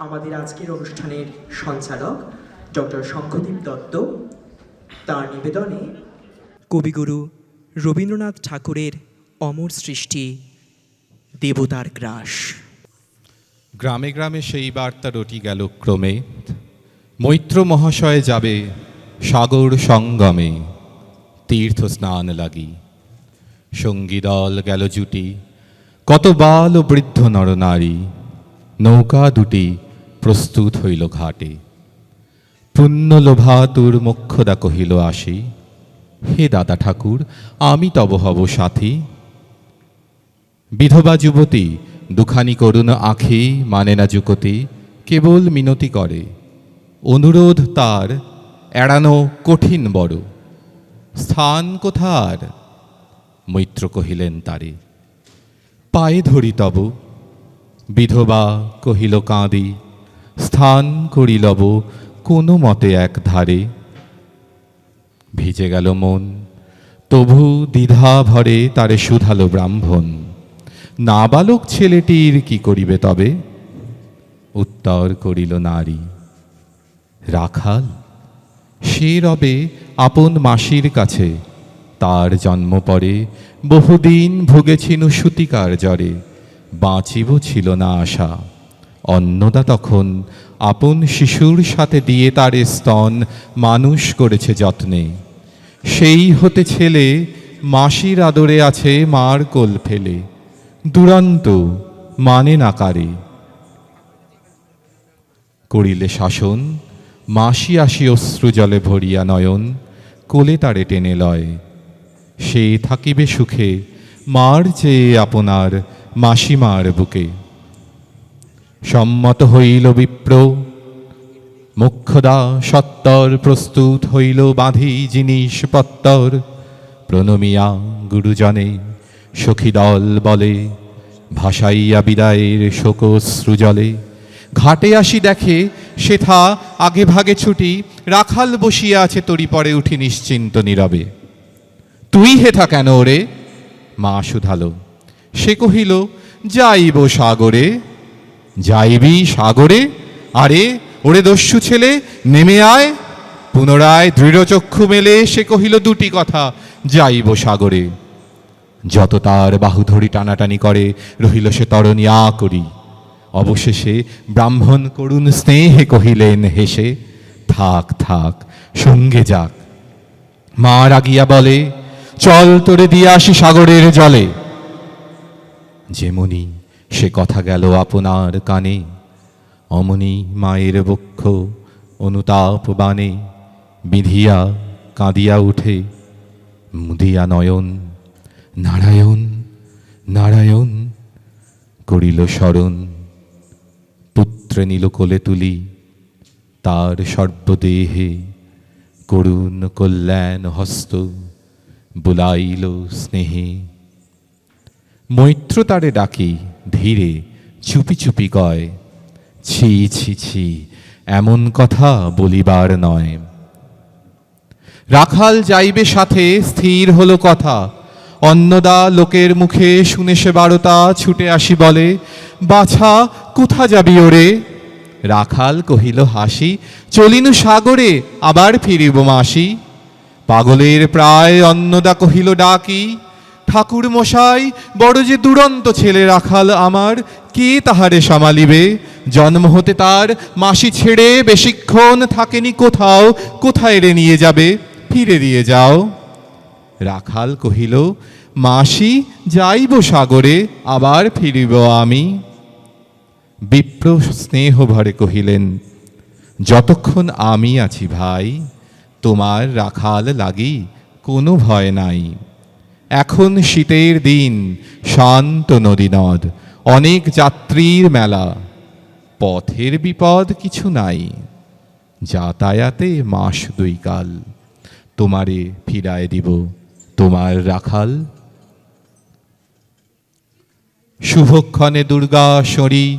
আমাদের আজকের অনুষ্ঠানের সঞ্চালক ডক্টর শঙ্খদীপ দত্ত। তার নিবেদনে কবিগুরু রবীন্দ্রনাথ ঠাকুরের অমর সৃষ্টি, দেবতার গ্রাস। গ্রামে গ্রামে সেই বার্তা রটি গেল ক্রমে। মৈত্র মহাশয় যাবে সাগর সঙ্গমে। তীর্থ স্নান লাগি। সঙ্গী দল গেল জুটি। কত বাল ও বৃদ্ধ নরনারী নৌকা দুটি প্রস্তুত হইল ঘাটে। পুণ্য লোভাতুর মোক্ষদা কহিল আসি। হে দাদা ঠাকুর, আমি তব হব সাথী। বিধবা যুবতী, দুখানি করুণ আখি মানে না যুকতি কেবল মিনতি করে। অনুরোধ তার, এড়ানো কঠিন বড়। স্থান কোথার? মৈত্র কহিলেন তারে। পায়ে ধরি তব। বিধবা কহিল, কাঁদি। স্থান করিলব কোনো মতে এক ধারে। ভিজে গেল মন, তবু দ্বিধা ভরে তারে শুধালো ব্রাহ্মণ। নাবালক ছেলেটির কি করিবে তবে? উত্তর করিল নারী, রাখাল, সে রবে আপন মাসির কাছে, তার জন্ম পরে বহুদিন ভুগেছিনু সুতিকার জ্বরে, বাঁচিব ছিল না আশা। অন্নদা তখন আপন শিশুর সাথে দিয়ে তার স্তন মানুষ করেছে যত্নে। সেই হতে ছেলে মাসির আদরে আছে মার কোল ফেলে। দুরন্ত মানে না কারে। করিলে শাসন, মাসি আসি অশ্রু জলে ভরিয়া নয়ন, কোলে তারে টেনে লয়। সে থাকিবে সুখে, মার চেয়ে আপনার মাসিমার বুকে। সম্মত হইল বিপ্র। মুখ্যদা সত্তর প্রস্তুত হইল বাঁধি জিনিস পত্তর। প্রণমিয়া গুরুজনে সখী দল বলে, ভাসাইয়া বিদায়ের শোকশ্রু জলে। ঘাটে আসি দেখে সেথা আগে ভাগে ছুটি, রাখাল বসিয়া আছে তরি পরে উঠি নিশ্চিন্ত নীরবে। তুই হেথা কেন ওরে মা শুধালো। সে কহিল, যাইব সাগরে। যাইবি সাগরে, আরে ওরে দস্যু ছেলে, নেমে আয়। পুনরায় দৃঢ়চক্ষু মেলে সে কহিল দুটি কথা, যাইব সাগরে। যত তার বাহু ধরি টানাটানি করে, রহিল সে তরণী আ করি। অবশেষে ব্রাহ্মণ করুণ স্নেহে কহিলেন হেসে থাক থাক, সঙ্গে যাক। মা রাগিয়া বলে, চল তোরে দিয়ে আসি সাগরের জলে। যেমনি সে কথা গেল আপনার কানে। অমনি মায়ের বক্ষ অনুতাপ বানে বিধিয়া কাঁদিয়া উঠে, মুদিয়া নয়ন, নারায়ণ নারায়ণ করিল স্মরণ পুত্র নিল কোলে তুলি, তার সর্বদেহে করুণ কল্যাণ হস্ত বুলাইল স্নেহে। মৈত্র তারে ডাকি ধীরে চুপি চুপি কয়, ছি ছি ছি, এমন কথা বলিবার নয়। রাখাল যাইবে সাথে, স্থির হলো কথা। অন্নদা লোকের মুখে শুনে সে বারতা ছুটে আসি বলে, বাছা, কোথা যাবি ওরে? রাখাল কহিল, হাসি, চলিনু সাগরে, আবার ফিরিব মাসি। পাগলের প্রায় অন্নদা কহিল, ডাকি ঠাকুর মশাই, বড় যে দুরন্ত ছেলে রাখাল আমার, কে তাহারে সামালিবে? জন্ম হতে তার মাসি ছেড়ে বেশিক্ষণ থাকেনি কোথাও, কোথায় রে নিয়ে যাবে? ফিরে দিয়ে যাও। রাখাল কহিল, মাসি, যাইব সাগরে, আবার ফিরিব আমি। বিপ্র স্নেহ ভরে কহিলেন, যতক্ষণ আমি আছি ভাই, তোমার রাখাল লাগি কোনো ভয় নাই। এখন শীতের দিন, শান্ত নদী নদ, অনেক যাত্রীর মেলা। পথের বিপদ কিছু নাই, যাতায়াতে মাস দুই কাল। তোমারে ফিরায় দিব, তোমার রাখাল। শুভক্ষণে দুর্গা সরি,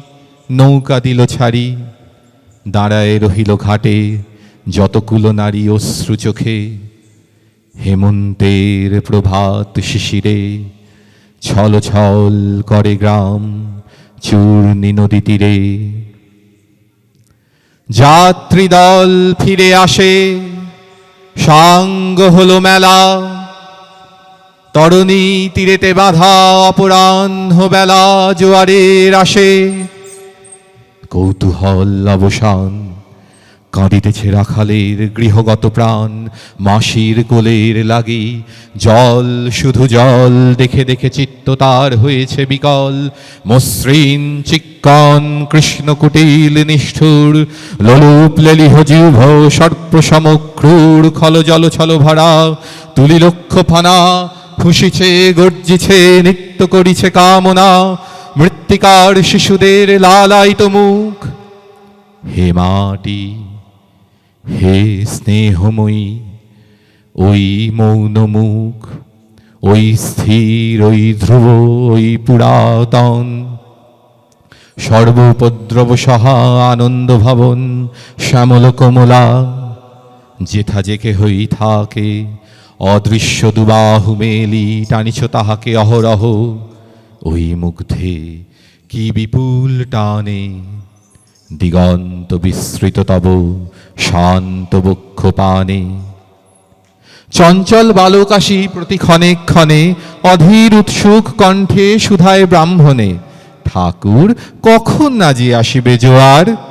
নৌকা দিল ছাড়ি, দাঁড়ায় রহিল ঘাটে যতকুলো নারী অশ্রু চোখে। হেমন্তের প্রভাত শিশিরে ছল ছল করে গ্রাম চূর্ণি নদী তীরে। যাত্রী দল ফিরে আসে, সাঙ্গ হলো মেলা। তরণী তীরেতে বাধা, অপরাহ্ন বেলা, জোয়ারের আসে। কৌতূহল অবসান। কাঁদিতেছে রাখালের গৃহগত প্রাণ, মাসির কোলের লাগি। জল, শুধু জল, দেখে দেখে চিত্ত তার হয়েছে বিকল। মসৃণ চিক্কন কৃষ্ণকুটিল নিষ্ঠুর, লোলুপ লেলিহ জিহ্ব সর্প সমক্রূর খল জল ছল ভরা। তুলি লক্ষ ফানা ফুসিছে গর্জিছে, নৃত্য করিছে কামনা। মৃত্তিকার শিশুদের লালায়িত মুখ। হে মাটি হে স্নেহময়ী, ওই মৌন মুখ ওই স্থির, ওই ধ্রুব, ওই পুরাতন, সর্বোপদ্রব সহা আনন্দ ভবন শ্যামল কমলা, যেথা যে কেহই থাকে, অদৃশ্য দুবাহু মেলি টানিছ তাহাকে অহরহ, ওই মুগ্ধে কি বিপুল টানে। দিগন্ত বিস্তৃত তব, শান্ত বক্ষ পানে চঞ্চল বালকাশী প্রতি ক্ষণে ক্ষণে অধীর উৎসুক কণ্ঠে সুধায় ব্রাহ্মণে, ঠাকুর কখন নাজি আসিবে জোয়ার?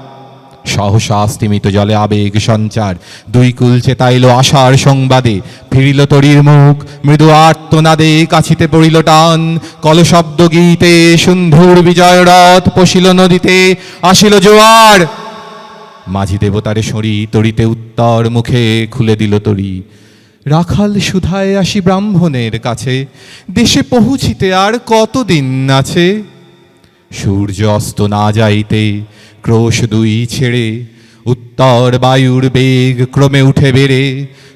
সহসা স্তিমিত জলে আবেগ সঞ্চার। দুই কুল চেতাইল আশার সংবাদে। ফিরিল তরির মুখ, মৃদু আর্তনাদে কাছিতে পড়িল টান। কলশব্দ গীতে সুন্ধুর বিজয় রথ পশিল নদীতে, আসিল জোয়ার। মাঝি দেবতারে সরি, তরিতে উত্তর মুখে খুলে দিল তরি। রাখাল সুধায় আসি ব্রাহ্মণের কাছে। দেশে পৌঁছিতে আর কতদিন আছে? সূর্য অস্ত না যাইতে ক্রোশ দুই ছেড়ে, উত্তর বায়ুর বেগ ক্রমে উঠে বেড়ে,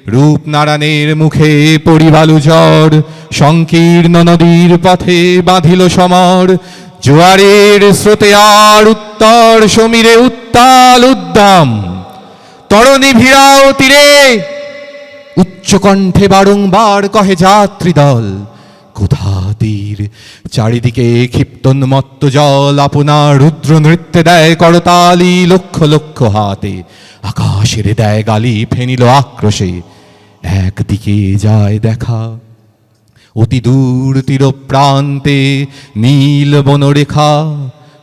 রূপনারায়ণের মুখে পরিবালু ঝড়, সংকীর্ণ নদীর পথে বাঁধিল সমর, জোয়ারের স্রোতে আর উত্তর সমীরে উত্তাল উদ্দাম। তরণী ভিড়াও তীরে, উচ্চকণ্ঠে বারংবার কহে যাত্রী দল কোথা তীর। চারিদিকে ক্ষিপ্তন্মত্ত জল আপনার রুদ্র নৃত্যে দেয় করতালি লক্ষ লক্ষ হাতে। আকাশের দেয় গালি ফেনিল আক্রোশে। একদিকে যায় দেখা। অতি দূর তীর প্রান্তে নীল বনরেখা।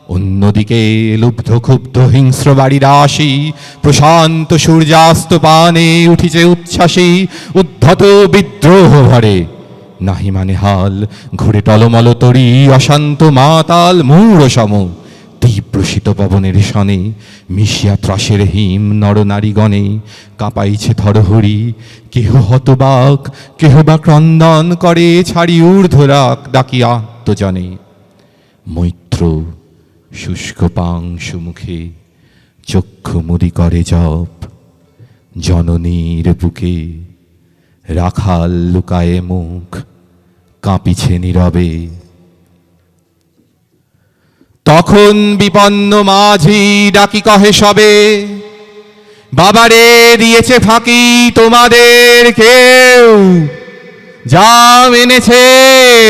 অন্যদিকে লুব্ধ ক্ষুব্ধ হিংস্র বাড়ির আসি। প্রশান্ত সূর্যাস্ত পানে উঠিছে উচ্ছ্বাসী, উদ্ধত বিদ্রোহ ভরে নাহি মানে হাল, ঘুরে টলমল তরি, অশান্ত মাতাল মূঢ় সম তীব্র শীত পবনের সনে, মিশিয়া ত্রাসের হিম নরনারীগণে কাঁপাইছে থরহরি। কেহ হতবাক, কেহ বা ক্রন্দন করে, ছাড়ি ঊর্ধ্বরাক ডাকিয়া আত্মজনে। মৈত্র, শুষ্ক পাংশু মুখে, চক্ষু মুদি করে জপ। জননীর বুকে রাখাল লুকায়ে মুখ, কাঁপিছে নীরবে। তখন বিপন্ন মাঝি ডাকি কহে সবে, বাবারে, দিয়েছে ফাঁকি তোমাদের কেউ? যা এনেছে,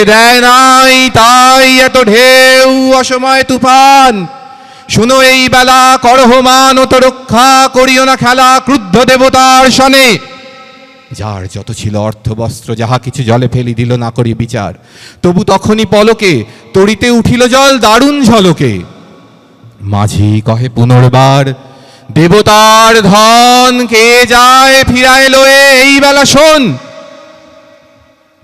দেয় নাই তাই এত ঢেউ, অসময় তুফান। শুনো, এই বেলা করহমান ও তো রক্ষা করিও না খেলা ক্রুদ্ধ দেবতার সনে যার যত ছিল অর্থবস্ত্র যাহা কিছু জলে ফেলি দিল না করি বিচার। তবু তখনই পলকে তরিতে উঠিল জল, দারুণ ঝলকে। মাঝি কহে পুনর্বার, দেবতার ধন কে যায় ফিরায় লয়ে এই বেলা শোন?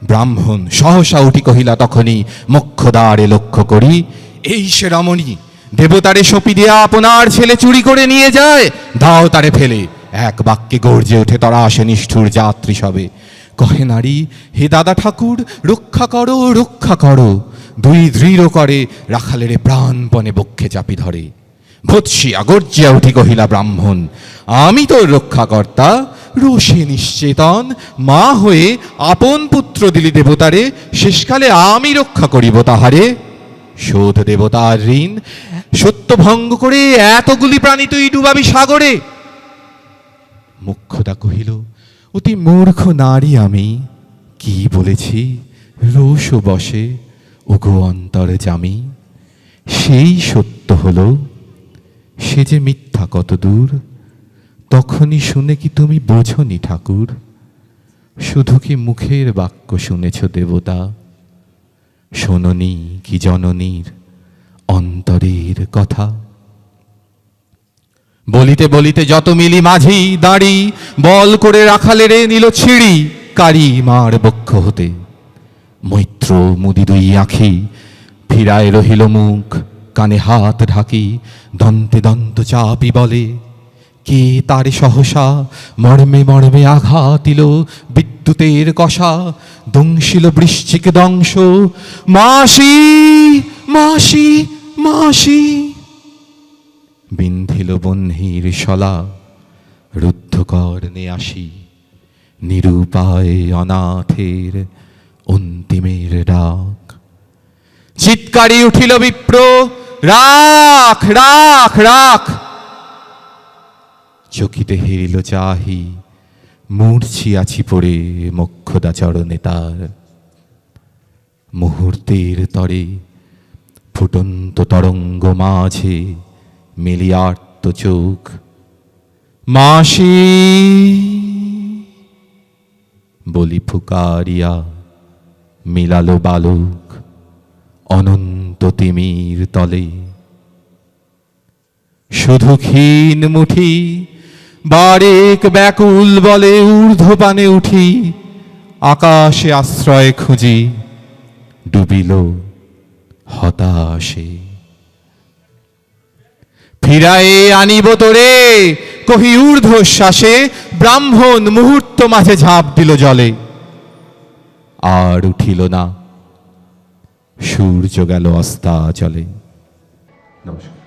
ব্রাহ্মণ সহসা উঠি কহিলা, তখনই মক্ষদ্বারে লক্ষ্য করি। এই সে রমণী, দেবতারে সপি দিয়া আপনার ছেলে চুরি করে নিয়ে যায়, দাও তারে ফেলে। এক বাক্যে গর্জে ওঠে তারা আসে নিষ্ঠুর যাত্রী সবে। কহে নারী, হে দাদা ঠাকুর, রক্ষা করো রক্ষা করো। দুই দৃঢ় করে রাখালেরে প্রাণপণে বক্ষে চাপি ধরে। ভৎসিয়া গর্জিয়া উঠি কহিলা ব্রাহ্মণ, আমি তোর রক্ষাকর্তা, রোষে নিশ্চেতন, মা হয়ে আপন পুত্র দিলি দেবতারে, শেষকালে আমি রক্ষা করিব তাহারে। শোধ দেবতার ঋণ সত্য ভঙ্গ করে এতগুলি প্রাণী তুই ডুবাবি সাগরে। মুখ্যদা কহিল, অতি মূর্খ নারী আমি, কি বলেছি? রোষ বসে, ওগো অন্তর জামি। সেই সত্য হলো, সে যে মিথ্যা কত দূর, তখনই শুনে কি তুমি বোঝনি ঠাকুর? শুধু কি মুখের বাক্য শুনেছ দেবতা? শোননি কি জননীর অন্তরের কথা? বলিতে বলিতে যত মিলি মাঝি দাঁড়ি, বল করে রাখালে রে নিল ছিঁড়ি, কারি মার বক্ষ হতে। মৈত্র মুদি দুই আঁখি, ফিরায় রহিল মুখ, কানে হাত ঢাকি, দন্তে দন্ত চাপি বলে, কে তার সহসা, মর্মে মর্মে আঘাত দিল বিদ্যুতের কষা, দংশিল বৃশ্চিক দংশ, মাসি মাসি মাসি। বিন্ধিল বহ্নির শলা রুদ্ধকর্ণে আসি নিরুপায় অনাথের অন্তিমের ডাক। চিৎকারি উঠিল বিপ্র, রাখ রাখ রাখ! চকিতে হেরিল চাহি মূর্ছি আছি পড়ে মক্ষদা চরণে তার। মুহূর্তের তরে ফুটন্ত তরঙ্গ মাঝে মিলিয়ার্ত চোখ। মাসি, বলি ফুকারিয়া, মিলালো বালক, অনন্ত তিমির তলে। শুধু ক্ষীণ মুঠি, বারেক ব্যাকুল বলে ঊর্ধ্বপানে উঠি, আকাশে আশ্রয় খুঁজি, ডুবিল হতাশে। ফিরায়ে আনিব তোরে। কহি ঊর্ধ্বশ্বাসে ব্রাহ্মণ মুহূর্ত মাঝে ঝাঁপ দিল জলে। আর উঠিল না। সূর্য গেল অস্তা চলে নমস্কার।